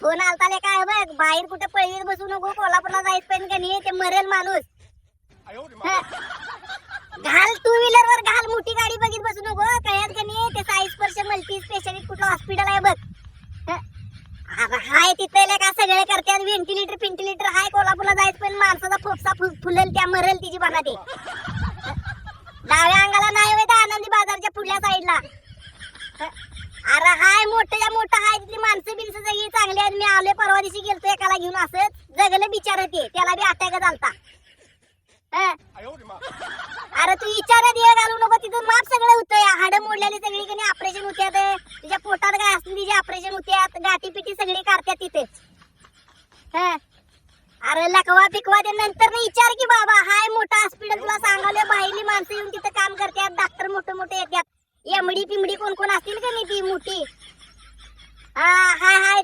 Phone आलताले काय बघ? बाहेर कुठे पळवीत बसू नको कोल्हापूरला जायचं पण का नाही ते मरेल माणूस. हं. घाल टू व्हीलर वर घाल मोठी गाडी बघित बसू नको कळ्यात का नाही ते साई स्पर्श मल्टी स्पेशालिस्ट कुठलं हॉस्पिटल आहे बघ. हं. हाय तिथे का सगळे करतात व्हेंटिलेटर पिंटिलेटर हाय कोल्हापूरला जायचं पण माणसाचा फोपसा फुलेल त्या मरेल तिची बना ते हं. डाव्या अंगाला नाही आनंदी बाजारच्या पुढल्या साईडला अरे हाय मोठ्या मोठं हाय तिथली माणसं बिनसं सगळी चांगली आहेत. मी आले परवा दिवशी गेलतो एकाला घेऊन असं जगलं बिचार ते. त्याला बी अटॅक झालता. अरे तू विचारात ये घालू नको. तिथून माप सगळं होतंय. हाड मोडलेली सगळी कणी ऑपरेशन होत्यात. तुझ्या पोटात काय असतील तिचे ऑपरेशन होत्यात. गाठी पिटी सगळी काढतात तिथे. अरे लकवा पिकवा ते नंतर विचार की बाबा. हाय मोठा हॉस्पिटल तुला सांगावले बाहेरली माणसं येऊन तिथं काम करतात डॉक्टर मोठे मोठे येतात एमडी पिमडी कोण कोण असतील का नाही ती मोठी? हा हाय हाय.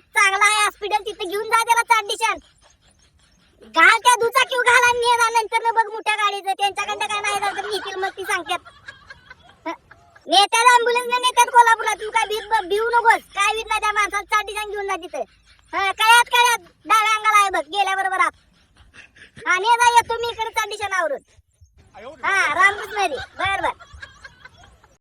घाल त्या दुचाकीव घाला नेला नंतर बघ मोठ्या गाडीचं. त्यांच्याकडं काय नाही जात नेतील मग ती सांगतात. नेत्याला अँब्युलन्स ने कोल्हापुरात. तू काय भिऊ नकोस काय भीत नाही त्या माणसात साठी सांग घेऊन जा तिथं. कळ्यात कळ्यात. डाव्या अंगाला आहे बघ. गेल्या बरोबर आत. आणि येतो मी इकडे चांडीच्या नावरून हा रामकृष्ण बरोबर बर.